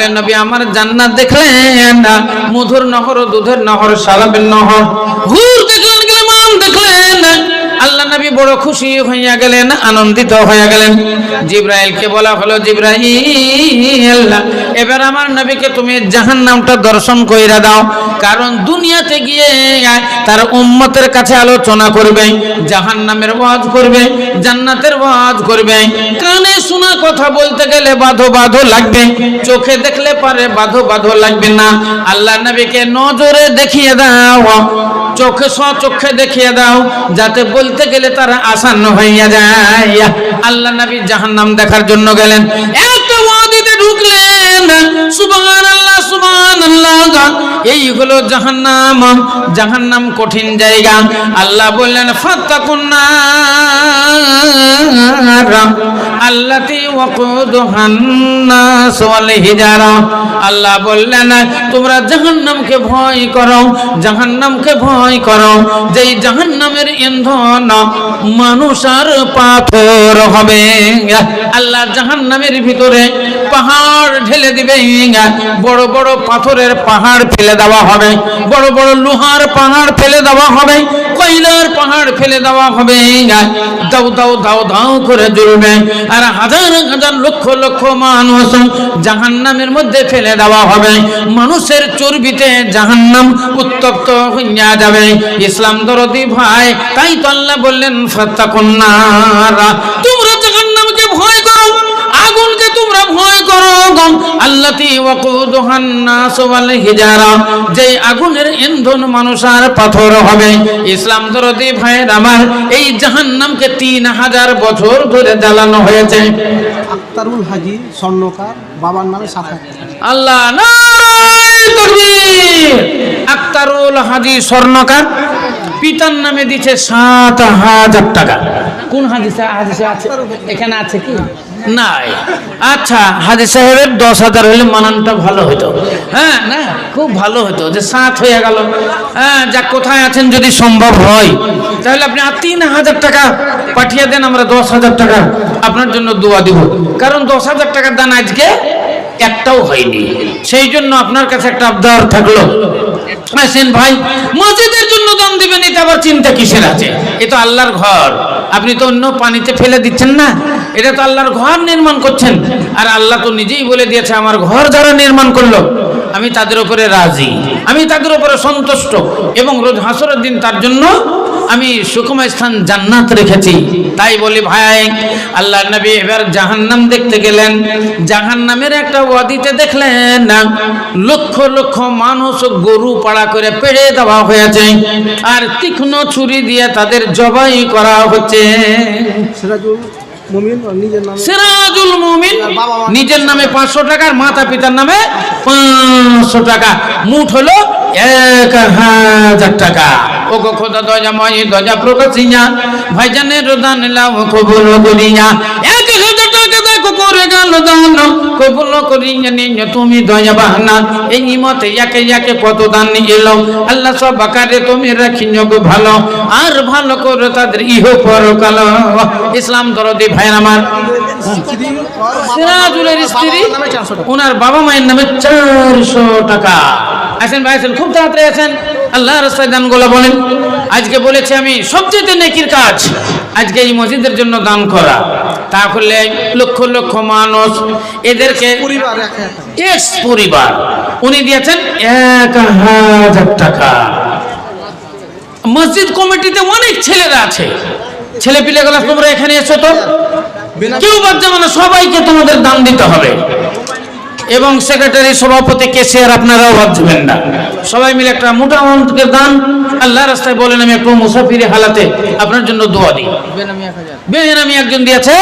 বলে নবী, আমার জান্নাত দেখলেন না। মধুর নহর, দুধের নহর সালাবের নহর। হুর দেখলেন মান দেখলেন আল্লাহ নবী বড় খুশি হইয়া গেলেন, আনন্দিত হইয়া গেলেন। জিব্রাইলকে বলা হলো, জিব্রাইল, এবার আমার নবীকে তুমি জাহান্নামটা দর্শন কইরা দাও। কারণ দুনিয়াতে গিয়ে তার উম্মতের কাছে আলোচনা করবে, জাহান্নামের ওয়াজ করবে, জান্নাতের ওয়াজ করবে। কানে শোনা কথা বলতে গেলে বাধো বাধো লাগবে, চোখে দেখলে পারে বাধো বাধো লাগবে না। আল্লাহ নবীকে নজরে দেখিয়ে দাও। চোখে স চোখে দেখিয়ে দাও, যাতে বলতে গেলে তারা আসান্ন হইয়া যায়। আল্লাহ নবী জাহান্নাম দেখার জন্য গেলেন। এত ঢুকলেন। আল্লাহ বললেন, ফাত্তাকুন নার। হিজারা। আল্লাহ বললেন, তোমরা ভয় করো, জাহান্নামকে ভয় করো। যেই জাহান্নামের ইন্ধন মানুষ আর পাথর হবে। আল্লাহ জাহান্নামের ভিতরে পাহাড় ঢেলে দিবে বড় বড় পাথরের পাহাড় ফেলে দেওয়া হবে। বড় বড় লোহার পাহাড় ফেলে দেওয়া হবে। কয়লার পাহাড় ফেলে দেওয়া হবে দাও দাও দাও দাও করে জ্বলবে। আর হাজার হাজার লক্ষ লক্ষ মানুষ জাহান্নামের মধ্যে ফেলে দেওয়া হবে। মানুষের চর্বিতে জাহান্নাম উত্তপ্ত হইয়া যাবে। ইসলাম দরদি ভাই, তাই তো আল্লাহ বললেন ফাত্তাকুন্নারা তোমরা জাহান্নামকে ভয় করো। আগুনকে তোমরা ভয় করো আল্লাতি ওয়াকুদুহান নাস ওয়াল হিজারা। যেই আগুনের ইন্ধন মানুষ আর পাথর হবে। ইসলাম দরদি ভাইয়ের আমার এই জাহান্নামকে তিন হাজার বছর ধরে জ্বালানো হয়েছে। আক্তারুল হাজি স্বর্ণকার বাবার নামে আল্লাহ তাকবীর আক্তারুল হাজি স্বর্ণকার পিতার নামে দিচ্ছে সাত হাজার টাকা। কোন হাদিসে হাদিসে আছে? এখানে আছে কি? নাই। আচ্ছা হাজি সাহেবের দশ হাজার হলে মানানটা ভালো হতো হ্যাঁ না, খুব ভালো হতো যে সাত হয়ে গেল। হ্যাঁ যা কোথায় আছেন যদি সম্ভব হয়। তাহলে আপনি তিন হাজার টাকা পাঠিয়ে দেন, আমরা দশ হাজার টাকা আপনার জন্য দোয়া দিব। কারণ দশ হাজার টাকার দান আজকে একটাও হয়নি। সেই জন্য আপনার কাছে একটা আবদার থাকল। আসেন ভাই দান দিবেন, এটা আবার চিন্তা কিসের আছে? এ তো আল্লাহর ঘর। আপনি তো অন্য পানিতে ফেলে দিচ্ছেন না? এটা তো আল্লাহর ঘর নির্মাণ করছেন। আর আল্লাহ তো নিজেই বলে দিয়েছে, আমার ঘর যারা নির্মাণ করল, আমি তাদের উপরে রাজি। আমি তাদের উপরে সন্তুষ্ট। এবং রোজ হাসরের দিন তার জন্য আমি সুকুময় স্থান জান্নাত রেখেছি। তাই বলি ভাই আল্লাহ নবী এবার জাহান্নাম দেখতে গেলেন। জাহান্নামের একটা ওয়াদিতে দেখলেন না লক্ষ লক্ষ মানুষ গরু পাড়া করে পেড়ে দেওয়া হয়েছে আর তীক্ষ্ণ ছুরি দিয়ে তাদের জবাই করা হচ্ছে। সিরাজুল মুমিন নিজের নামে? পাঁচশো টাকার মাতা পিতার নামে পাঁচশো টাকা। মুঠ হলো এক হাজার টাকা। ও গো খোদা দজা মাই দজা প্রকাশিয়া ভাইজানের দান লাভ কবুল করিয়া। এক হাজার টাকা দেখো করে গেল দান। কবুল করিয়া নিয়ে তুমি দয়া বাহানা এই মতে একে একে কত দান এলো। আল্লাহ সব বাকারে তুমি রাখি গো ভালো। আর ভালো করে তাদের ইহ পরকাল। ইসলাম দরদি ভাইয়ের আমার। স্ত্রী ওর বাবা- সিরাজুলের স্ত্রী বাবার নামে 400 টাকা। ওনার বাবা মায়ের নামে চারশো টাকা। আসেন ভাই আসেন খুব তাড়াতাড়ি আছেন আল্লাহ রাস্তায় দানগুলো বলেন। আজকে বলেছি আমি সবচেয়ে নেকির কাজ আজকে এই মসজিদের জন্য দান করা। তাহলে লক্ষ লক্ষ মানুষ এদেরকে পরিবার উনি দিয়েছেন এক হাজার টাকা। মসজিদ কমিটিতে অনেক ছেলেরা আছে। ছেলে পিলে পিলেগুলো তোমরা এখানে এসো তো। কেউ বাদ যাবে না সবাইকে তোমাদের দান দিতে হবে। এবং সেক্রেটারি সভাপতি কেসিয়ার আপনারাও বাদ যাবেন না। সবাই মিলে একটা মোটা অঙ্কের দান আল্লাহ রাস্তায় বলেন, আমি একটু মুসাফিরি হালাতে আপনার জন্য দোয়া দিই। বেনামি একজন দিয়েছে,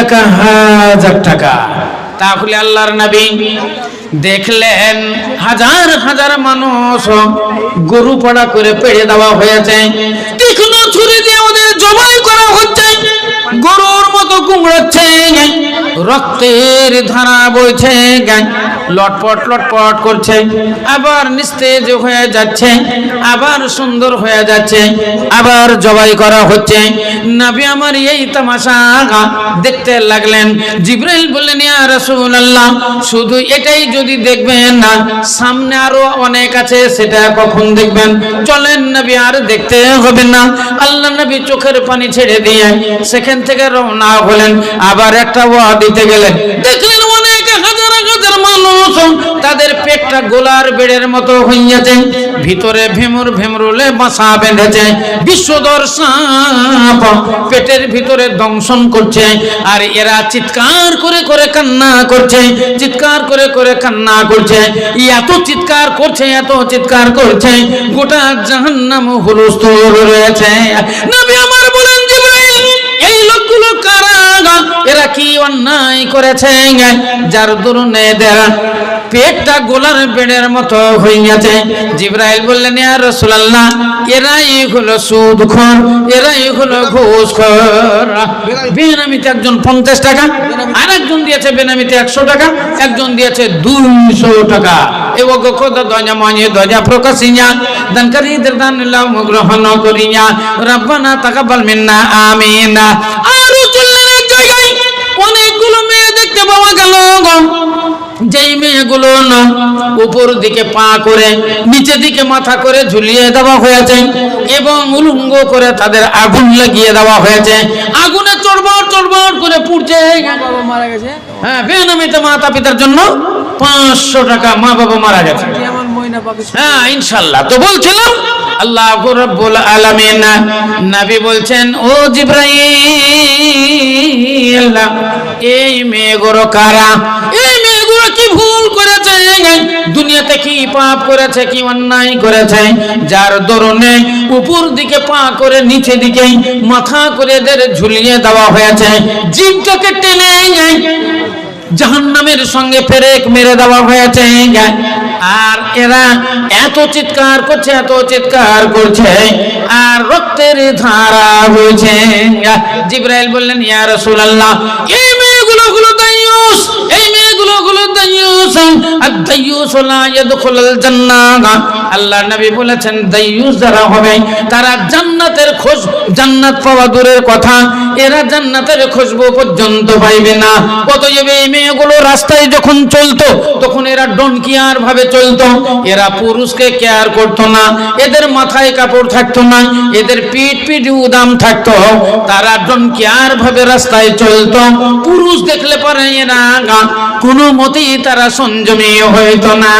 এক হাজার টাকা। তাহলে আল্লাহর নবী দেখলেন, হাজার হাজার মানুষ গরু পড়া করে পেড়ে দেওয়া হয়েছে। তীক্ষ্ণ ছুরি দিয়ে ওদের জবাই করা হচ্ছে। গরুর মতো কুমড়াচ্ছে রক্তের ধারা বইছে লটপট লটপট করছে, আবার নিস্তেজ হয়ে যাচ্ছে, আবার সুন্দর হয়ে যাচ্ছে, আবার জবাই করা হচ্ছে। নবী আমার এই তামাশা দেখতে লাগলেন। জিব্রাইল বললেন, ইয়া রাসূলুল্লাহ, শুধু এটাই যদি দেখবেন না, সামনে আরও অনেক আছে, সেটা কখন দেখবেন? চলেন নবী, আর দেখতে হবে না। আল্লাহ নবী চোখের পানি ছেড়ে দিয়ে সেখান থেকে রওনা হলেন, আবার একটা ওয়া দিতে গেলেন। দেখলেন অনেক হাজার হাজার মানুষ, তাদের পেটটা গোলার বেড়ের মতো হইয়াছে, ভিতরে ভেমুর ভেমরুলে বাসা বেঁধেছে বিশ্বদর সাপ পেটের ভিতরে দংশন করছে, আর এরা চিৎকার করে করে কান্না করছে, চিৎকার করে করে কান্না করছে, এত চিৎকার করছে, এত চিৎকার করছে, গোটা জাহান্নাম হুলস্থুল রয়েছে। নবী আমার এরা কি অন্যায় করেছে? যার দরুনে দেরা পেটটা গোলার বেড়ের মতো হইয়াছে। জিব্রাইল বললেন আর রাসূলুল্লাহ, এরাই হলো সুদখোর, এরাই হলো ঘুষখোর। বেনামিতে একজন পঞ্চাশ টাকা আর একজন দিয়েছে বেনামিতে একশো টাকা, একজন দিয়েছে দুইশো টাকা। এ ও গো খোদা দজা মনে দজা প্রকাশিয়া দানকারীদের দান গ্রহণ করিয়া, রব্বানা তাকাব্বাল মিন্না, আমিনা আরও চললেন এক জায়গায় অনেকগুলো মেয়ে দেখতে পাওয়া গেল যেই মেয়েগুলো উপর দিকে পা করে, নিচে দিকে মাথা করে ঝুলিয়ে দেওয়া হয়েছে এবং উলঙ্গ করে তাদের আগুন লাগিয়ে দেওয়া হয়েছে। আগুনে চড়বড় চড়বড় করে পুড়ছে। হ্যাঁ বেনামিতে মাতা পিতার জন্য পাঁচশো টাকা মা বাবা মারা গেছে। হ্যাঁ ইনশাল্লাহ। তো বলছিলাম, আল্লাহ রব্বুল আলামিন, নবী বলছেন, ও জিব্রাইল, এই মেয়েগুলো কারা? এই মেয়েগুলো কি ভুল করেছে? দুনিয়াতে কি পাপ করেছে, কি অন্যায় করেছে? যার দরুনে উপর দিকে পা করে নিচে দিকে মাথা করে এদের ঝুলিয়ে দেওয়া হয়েছে। জীবটাকে টেনে জাহান্নামের সঙ্গে ফেরেক মেরে দেওয়া হয়েছে আর এরা এত চিৎকার করছে, এত চিৎকার করছে, আর রক্তের ধারা হয়েছে জিব্রাইল বললেন, ইয়া রাসূলুল্লাহ এই মেয়েগুলো গুলো দাইয়ুস এই আল্লাহর নবী বলেছেন যারা হবে, তারা জান্নাতের খোঁজ, জান্নাত পাওয়া দূরের কথা। এরা জান্নাতের খুশবু পর্যন্ত পাইবে না। অতএব এই মেয়েগুলো রাস্তায় যখন চলতো, তখন এরা ডনকিয়ার ভাবে চলতো। এরা পুরুষকে কেয়ার করতো না। এদের মাথায় কাপড় থাকতো না। এদের পিঠ পিঠ উদাম থাকতো। তারা ডনকিয়ার ভাবে রাস্তায় চলতো। পুরুষ দেখলে পরে এরা কোনো মতেই তারা সংযমী হইত না।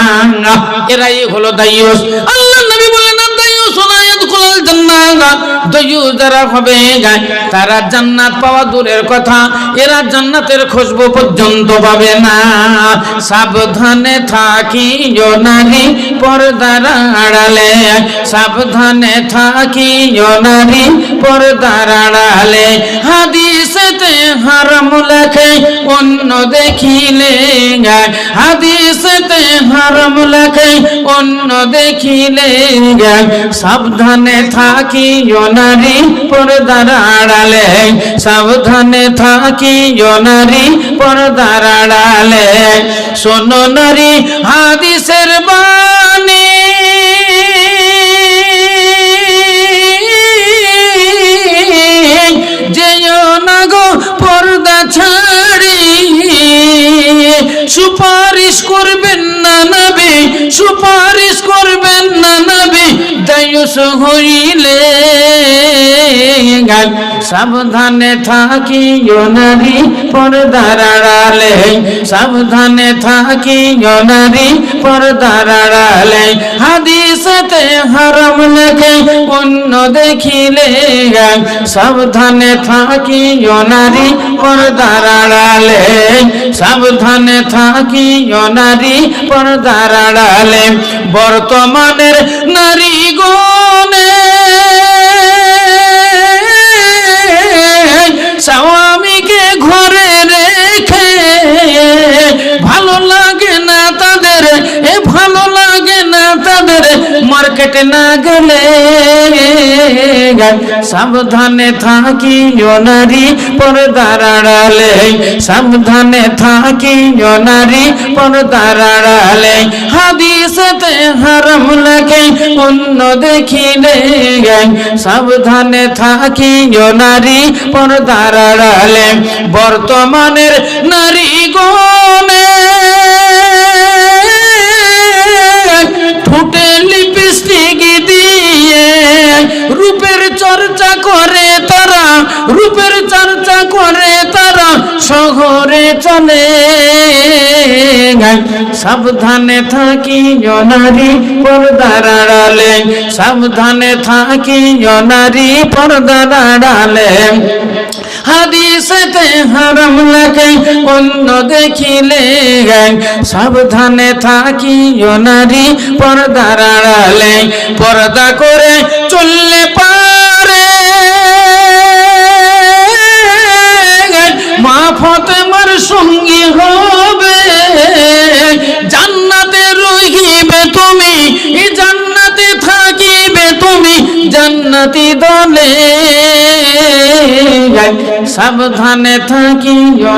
এরাই হলো দায়ুস আল্লাহ নবী বললেন দায়ুস না ইয়াদখুলুল জান্নাহ দয়ু তারা জান্নাত পাওয়া দূরের কথা, এরা জান্নাতের খুশবু পর্যন্ত পাবে না। সাবধানে থাকি নারী, পর্দার আড়ালে। সাবধানে থাকি নারী, পর্দার আড়ালে। হাদিসেতে হারাম লেখে, অন্য দেখিলে হাদিসেতে হারাম লেখে, অন্য দেখিলে সাবধানে থাকি নারী পর্দার আড়ালে, সাবধানে থাকি নারী পর্দার আড়ালে। শোনো নারী, হাদিসের বাণী। যেও না গো পর্দা ছাড়ি, সুপারিশ করবেন না নবী, সুপারিশ করবেন দায়ুস হইলে সাবধানে থাকি নারী পর্দার আড়ালে। সাবধানে থাকি নারী পর্দার আড়ালে। হাদিসতে হারাম লেখে অন্য দেখিলে সাবধানে থাকি নারী পর্দার সাবধানে থাকি নারী পর্দার বর্তমানের নারী গনে স্বামীকে ঘরে রেখে ভালো লাগে মার্কেটে না গেলে সাবধানে থাকি নারী পর্দার আড়ালে সাবধানে থাকি নারী পর্দার আড়ালে হাদিসেতে হারাম লাগে, অন্য দেখিলে সাবধানে থাকি নারী পর্দার আড়ালে বর্তমানের নারী গনে ঠোঁটে চর্চা করে তারা, রূপের চর্চা করে তারা, শহরে চলে। সাবধানে থাকি নারী পর্দার আড়ালে, সাবধানে থাকি নারী পর্দার আড়ালে। হাদিসেতে হারাম লাগে, অন্য দেখিলে সাবধানে থাকি নারী পর্দার আড়ালে। পর্দা করে চললে পারে মা ফতেমার সঙ্গী হবে। জান্নাতে রহিবে তুমি জান্নাতে থাকিবে তুমি জান্নাতি দলে। সাবধানে থাকি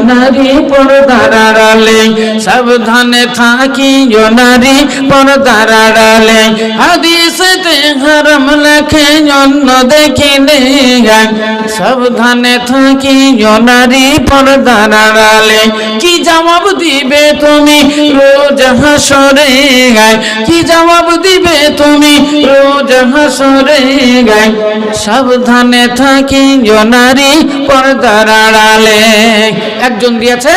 নারী পর্দার আড়ালে সাবধানে থাকি নারী পর্দার আড়ালে হাদিসেতে হারাম লেখে, অন্য দেখিলে সাবধানে থাকি নারী পর্দার আড়ালে কি জবাব দিবে তুমি রোজ হাসরে গায়? কি জবাব দিবে তুমি রোজ হাসরে গায়? সাবধানে থাকি নারী পর্দার আড়ালে। একজন দিয়েছে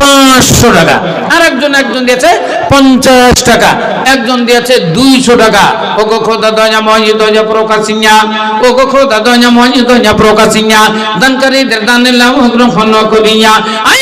পাঁচশো টাকা আর একজন একজন দিয়েছে পঞ্চাশ টাকা, একজন দিয়েছে দুইশো টাকা। ও গো দয়া মহি দয়া প্রকাশিয়া ও গো খোদা দয়া মহি দয়া প্রকাশিয়া দানকারীদের দানে লাভ গ্রহণ করিয়া আই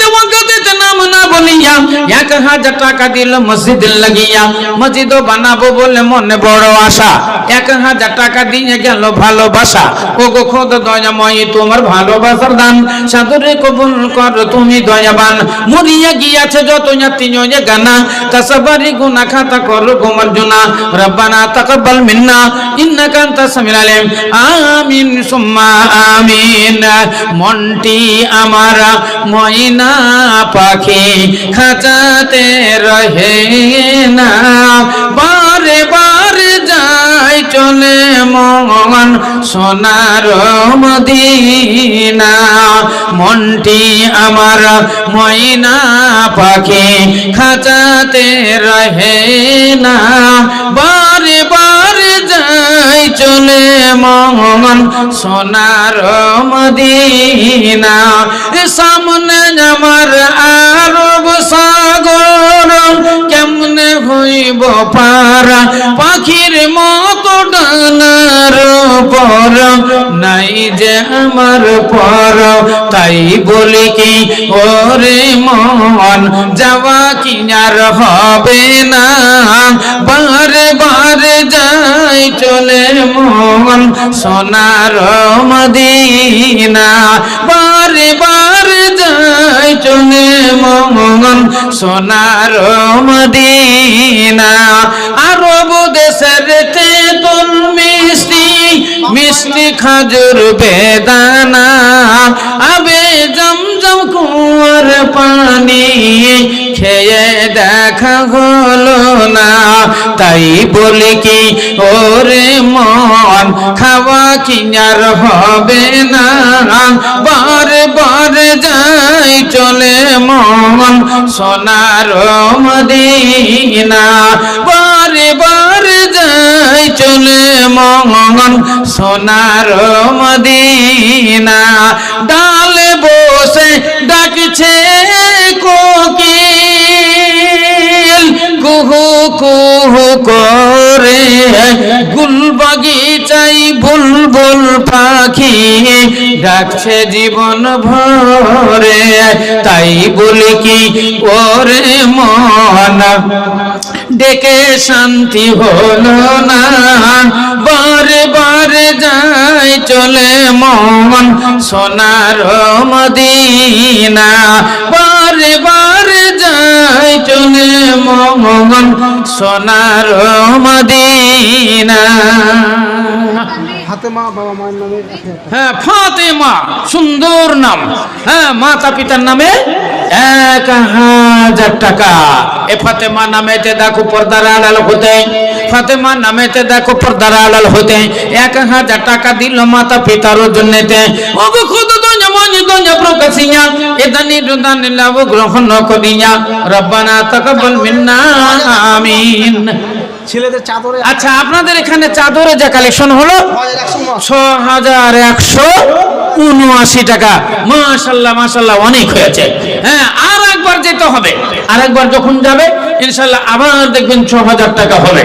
না বলিয়া এক হাজার টাকা দিল মসজিদ লাগিয়া মসজিদও বানাবো বলে মনে বড় আশা এক হাজার টাকা দিয়ে গেল ভালোবাসা ও গো খোদ দয়াময় তোমার ভালোবাসার দান সাদরে কবুল কর তুমি দয়াবান মরিয়া গিয়াছে যত জাতি জয় গানা কাসাবারি গুনা খাতা কর গোমার জুনা রব্বানা তাকাব্বাল মিন্না ইন্নাকা আনতাস সামিউল আলিম আমিন সুম্মা আমিন মনটি আমার ময়না পাখি খাঁচাতে রহে না। বারে বারে যাই চলে মন সোনার মদিনা। মনটি আমার ময়না পাখি খাঁচাতে রহে না। চলে মন সোনার মদিনা। সামনে আমার আরব সাগর, কেমনে হইব পারা? পাখির মতো ডানার পর নাই যে আমার পর। তাই বলি কি, ওরে মন যাওয়া কিনার হবে না। বারে বারে যাই চলে মন? সোনার মদিনা, বারে বারে যাই চলে মন। সোনার মদিনা আরব দেশের তেতুল মিষ্টি। মিষ্টি খাজুর বেদানা, আবে জমজম কুয়ার পানি খেয়ে দেখা হলো না। তাই বলি কি, ওরে মন, খাওয়া কিনার হবে না। বারে বারে যাই চলে মন, সোনার মদিনা। বারে বারে যাই চলে মন, সোনার মদিনা। ডালে বসে ডাকছে কোকিল, কুহু কুহু করে গুল বাগিচা বুলবুল পাখি। ডাকছে জীবন ভরে, তাই বলি কি ওরে মন। ডেকে শান্তি হলো না। বারে বারে যাই চলে মন সোনার মদিনা। বারে বারে যাই চলে মন সোনার মদিনা। হ্যাঁ ফাতেমা, সুন্দর নাম। হ্যাঁ মাতা পিতার নামে এক হাজার টাকা। এ ফাতেমা নামেতে দেখো পর্দার আড়াল হতে ফাতেমা নামেতে দেখো পর্দার আড়াল হতে, এক হাজার টাকা দিল মাতা পিতার জন্যতে। ওগো খুদ প্রকাশিয়া এদানি রুদানি লাভ গ্রহণ করিয়া, রব্বানা তাকাব্বাল মিন্না, আমিন। ছেলেদের চাদরে আচ্ছা আপনাদের এখানে চাদরে যে কালেকশন হলো ছ হাজার একশো, উনআশি টাকা। মাশাল্লাহ মাশাল্লাহ, অনেক হয়েছে। হ্যাঁ আর একবার যেতে হবে। আর একবার যখন যাবে, ইনশাল্লাহ আবার দেখবেন ছ হাজার টাকা হবে।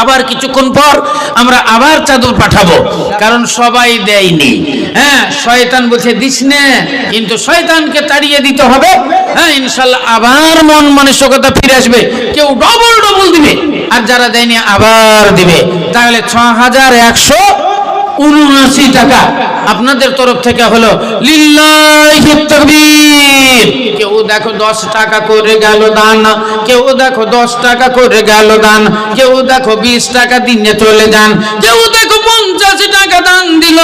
আবার কিছুক্ষণ পর আমরা আবার চাদর পাঠাবো। কারণ সবাই দেয়নি। হ্যাঁ শয়তান বলছে, দিস নে, কিন্তু শয়তানকে তাড়িয়ে দিতে হবে। হ্যাঁ ইনশাল্লাহ আবার মন মানসিকতা ফিরে আসবে। কেউ ডবল ডবল দিবে। আর যারা দেয়নি, আবার দিবে। তাহলে ছ হাজার একশো উনআশি টাকা আপনাদের তরফ থেকে হলো লিল্লাহি তাকবীর। কেউ দেখো দশ টাকা করে গেল দান, কেউ দেখো দশ টাকা করে গেল দান, কেউ দেখো বিশ টাকা দিনে চলে যান, কেউ দেখো পঞ্চাশ টাকা দান দিল,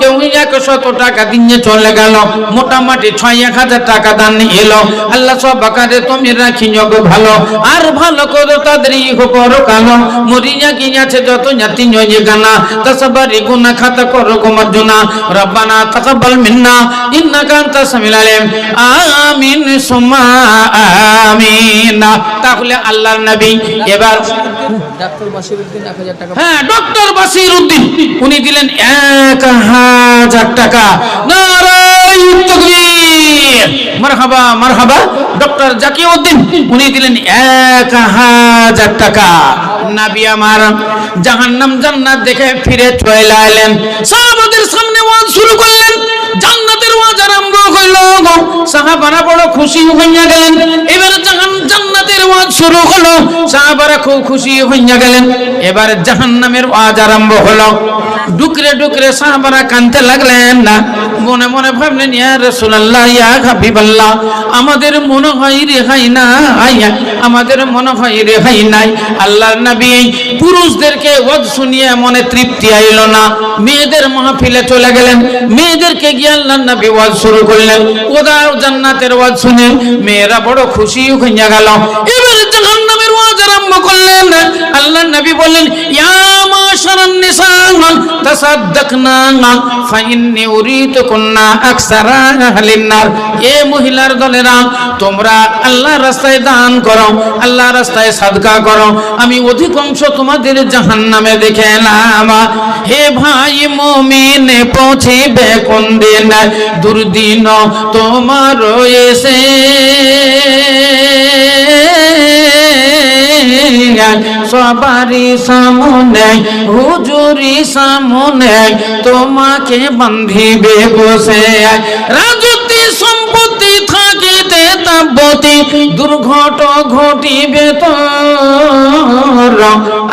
কেউ একশত টাকা দিনে চলে গেল, মোটামুটি ছয় এক হাজার টাকা দান এলো। আল্লাহ সব বাকারে তুমি রাখি যোগ ভালো, আর ভালো করো তাদের ইহো করো। কালো মরিয়া গিয়াছে যত জাতি নয় গানা তাসাবারি গুনা খাতা করো গোমার্জুনা রব্বানা তাকাব্বাল মিন্না, ইন্নাকা আনতাস সামিউল আলিম। আমিন সুম্মা আমিন। তাহলে আল্লাহর নবী এবার হ্যাঁ ডক্টর বাসির উদ্দিন উনি দিলেন এক হাজার টাকা। নারাই মারহাবা মারহাবা। ডক্টর উনি দিলেন এক হাজার টাকা। নাবি আমার জাহান্নাম জান্নাত দেখে ফিরে চলে এলেন সাহাবাদের সামনে ওয়াজ শুরু করলেন। জান্নাতের না। আমাদের মনে হয় রেহাই না আমাদের মনে হয় রেহাই নাই। আল্লাহর নবী পুরুষদেরকে ওয়াজ শুনিয়ে মনে তৃপ্তি আইলো না। মেয়েদের মাহফিলে চলে গেলেন। মেয়েদেরকে গিয়ে আল্লাহর নবী ওয়াজ শুরু করলেন। ওদার জান্নাতের ওয়াজ শুনে মেয়েরা বড় খুশি হইয়া গেল। এবার জাহান্নামের ওয়াজ আরম্ভ করলেন। আল্লাহর নবী বললেন, ইয়া মাশারান নিসা তাসাদদাকনা ফাইন্নি উরিতুকুন্না আকসারা আহলিন নার। এ মহিলার দলেরা, তোমরা আল্লাহর রাস্তায় দান করো, আল্লাহর রাস্তায় সাদকা করো। আমি অধিকাংশ তোমাদের জাহান্নামে দেখে এলাম। হে ভাই মুমিনে, পৌঁছিবে কোন দিন? দুর্দিন তোমার এসে। সবারই সামনে হুজুরি সামনে তোমাকে বান্ধিবে বসে। রাজতি সম্পত্তি থাকিতে দুর্ঘট ঘটিবে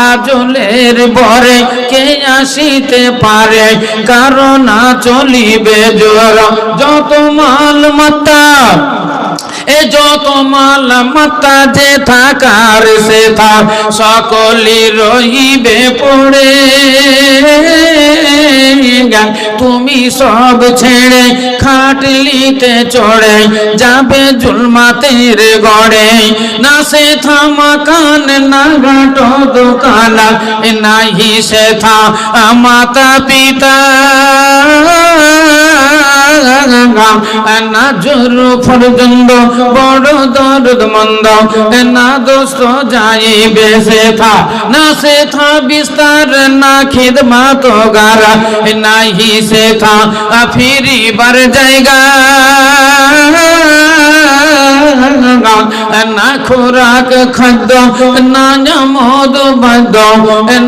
আজলের বরে কে আসিতে পারে? কারণ চলিবে জোর যত মাল মাত্তা এ যত মাল মাত্তা যে থাকার সে থাক সকলি রহিবে পড়ে। তুমি সব ছেড়ে খাটলিতে চড়ে যাবে জুলমাতের গড়ে। না সে থামা কান না ঘাট দোকানা নাহি সে থা মাতা পিতা। না জোর পর্যন্ত বড় দরদ মন্দ না দোস্ত যাইবে সে থা, না সে থা বিস্তার, না খিদমাত গার, নাহি সে থা, ফিরিবার জায়গা। না খোরাক খাদ্য, না মদ বাদ্য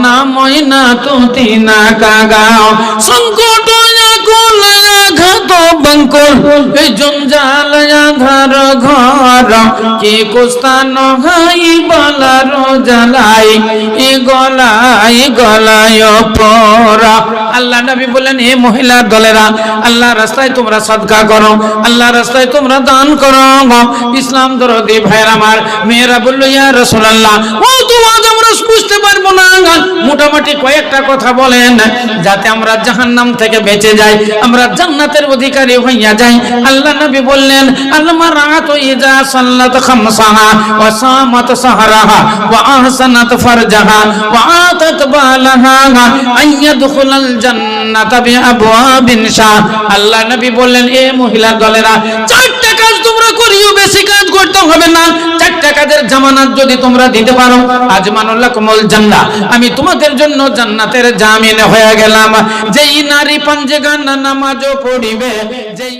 না ময়না তুতি না কাগাও। সংকট ঘর কে কোস্তান বলার এ গলায় পরা আল্লাহ নবী বলেন এ মহিলার দলেরা আল্লাহ রাস্তায় তোমরা সদকা করো আল্লাহ রাস্তায় তোমরা দান করো ইসলাম দরদি ভাইয়ের আমার মেয়েরা বলল ইয়া রাসূলুল্লাহ ও তো মোটামুটি কয়েকটা কথা বলেন, যাতে আমরা জাহান্নাম থেকে বেঁচে যাই, আমরা জান্নাতের অধিকারী হইয়া যাই। আল্লাহ নবী বললেন আল্লাহ নবী বললেন, এ মহিলা দলেরা, চারটা কাজ তোমরা করিও, বেশি কাজ করতে হবে না। চারটা কাজের জামানত যদি তোমরা দিতে পারো, আজমানুল্লাহ কুমল জান্নাহ। আমি তোমাদের জন্য জান্নাতের জামিন হয়ে গেলাম। যেই নারী পাঞ্জে গান নামাজও পড়িবে যেই